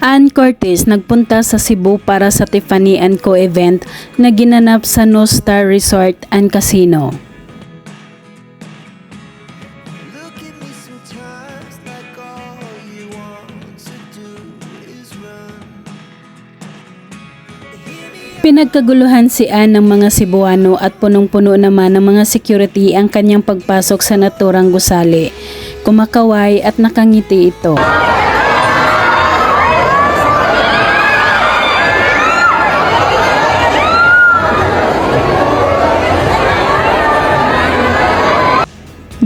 Ann Cortez nagpunta sa Cebu para sa Tiffany Co event na ginanap sa No Star Resort and Casino. Pinagkaguluhan si Ann ng mga Cebuano at punong-puno naman ng mga security ang kanyang pagpasok sa naturang gusali. Kumakaway at nakangiti ito.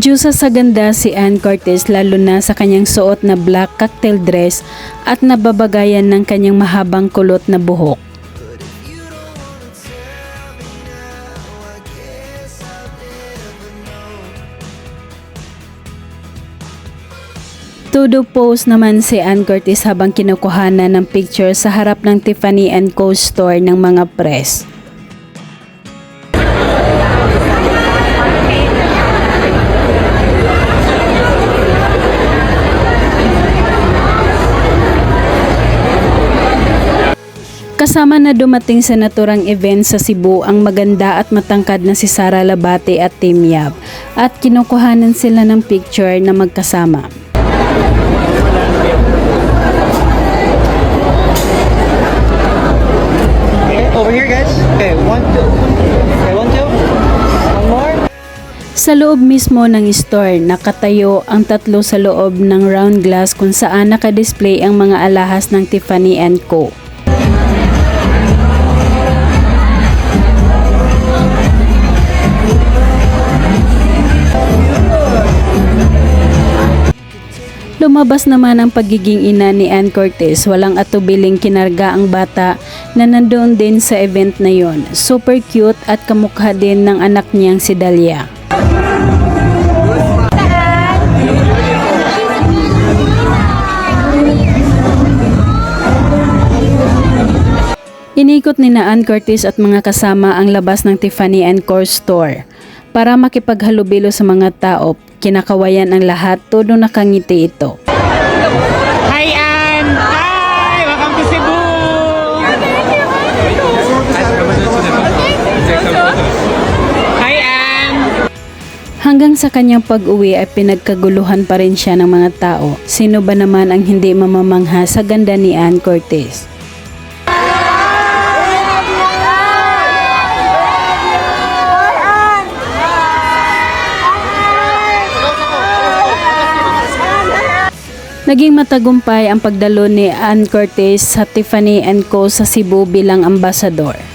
Diyosa sa ganda si Ann Cortez lalo na sa kanyang suot na black cocktail dress at nababagayan ng kanyang mahabang kulot na buhok. Todo pose naman si Ann Curtis habang kinukuhanan ng picture sa harap ng Tiffany Co store ng mga press. Kasama na dumating sa naturang event sa Cebu ang maganda at matangkad na si Sara Labate at Team Yap at kinukuhanan sila ng picture na magkasama. Okay, over here, guys. Okay, one, two. Okay, one, two. One more. Sa loob mismo ng store, nakatayo ang tatlo sa loob ng round glass kung saan nakadisplay ang mga alahas ng Tiffany Co. Lumabas naman ang pagiging ina ni Ann Cortez. Walang atubiling kinarga ang bata na nandoon din sa event na yon. Super cute at kamukha din ng anak niyang si Dalia. Inikot ni na Ann Curtis at mga kasama ang labas ng Tiffany Co store para makipaghalubilo sa mga tao. Kinakawayan ang lahat, todo nakangiti ito. Hi, Ann! Hi! Welcome to Cebu! Hi, Ann! Hanggang sa kanyang pag-uwi ay pinagkaguluhan pa rin siya ng mga tao. Sino ba naman ang hindi mamamangha sa ganda ni Ann Cortez? Naging matagumpay ang pagdalo ni Ann Cortez sa Tiffany Co sa Cebu bilang ambasador.